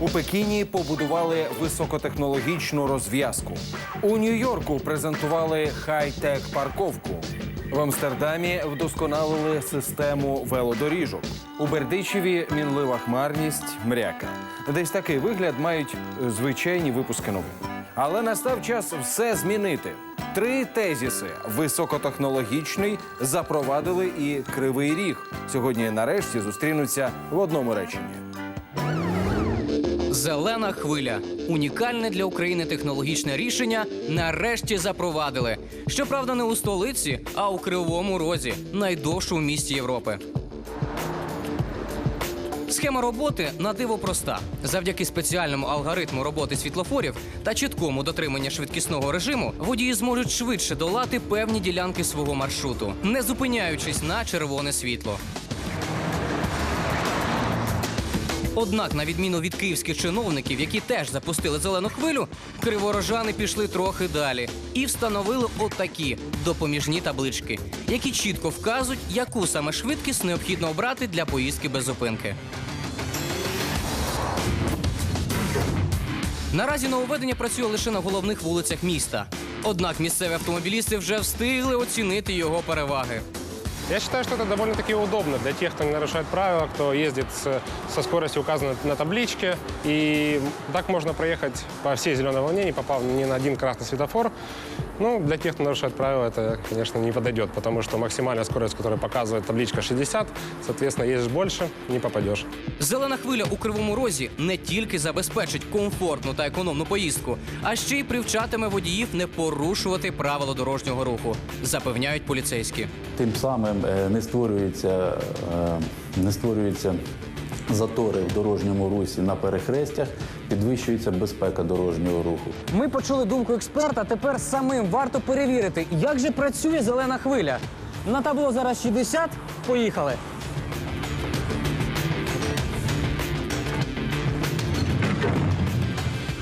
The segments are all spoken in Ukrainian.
У Пекіні побудували високотехнологічну розв'язку. У Нью-Йорку презентували хай-тек парковку. В Амстердамі вдосконалили систему велодоріжок. У Бердичеві мінлива хмарність мряка. Десь такий вигляд мають звичайні випуски новин. Але настав час все змінити. Три тезіси високотехнологічний запровадили і кривий ріг. Сьогодні нарешті зустрінуться в одному реченні. Зелена хвиля унікальне для України технологічне рішення нарешті запровадили. Щоправда, не у столиці, а у Кривому Розі, найдовшому місті Європи. Схема роботи на диво проста. Завдяки спеціальному алгоритму роботи світлофорів та чіткому дотриманню швидкісного режиму водії зможуть швидше долати певні ділянки свого маршруту, не зупиняючись на червоне світло. Однак, на відміну від київських чиновників, які теж запустили зелену хвилю, криворожани пішли трохи далі і встановили отакі допоміжні таблички, які чітко вказують, яку саме швидкість необхідно обрати для поїздки без зупинки. Наразі нововведення працює лише на головних вулицях міста. Однак місцеві автомобілісти вже встигли оцінити його переваги. Я считаю, что это довольно-таки удобно для тех, кто не нарушает правила, кто ездит с- со скоростью, указанной на табличке. И так можно проехать по всей зеленой волне, не попав ни на один красный светофор. Ну, для тех, кто нарушает правила, это, конечно, не подойдет, потому что максимальная скорость, которая показывает табличка 60, соответственно, ездишь больше, не попадешь. Зелена хвиля у кривому розі не тільки забезпечить комфортну та економну поїздку, а ще й привчатиме водіїв не порушувати правила дорожнього руху, запевняють поліцейські. Тим самим е, не створюється, е, не створюються затори в дорожньому русі на перехрестях, підвищується безпека дорожнього руху. Ми почули думку експерта. Тепер самим варто перевірити, як же працює зелена хвиля. На табло зараз 60. Поїхали.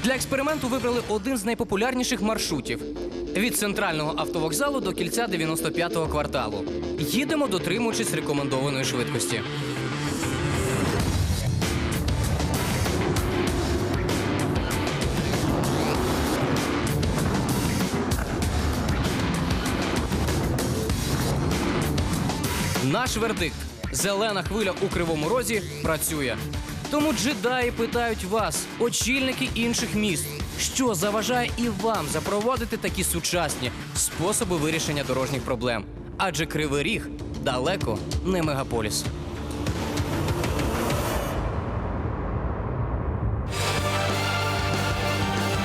Для експерименту вибрали один з найпопулярніших маршрутів від центрального автовокзалу до кільця 95-го кварталу. Їдемо, дотримуючись рекомендованої швидкості. Наш вердикт зелена хвиля у кривому розі працює. Тому джедаї питають вас, очільники інших міст, що заважає і вам запровадити такі сучасні способи вирішення дорожніх проблем. Адже кривий ріг далеко не мегаполіс.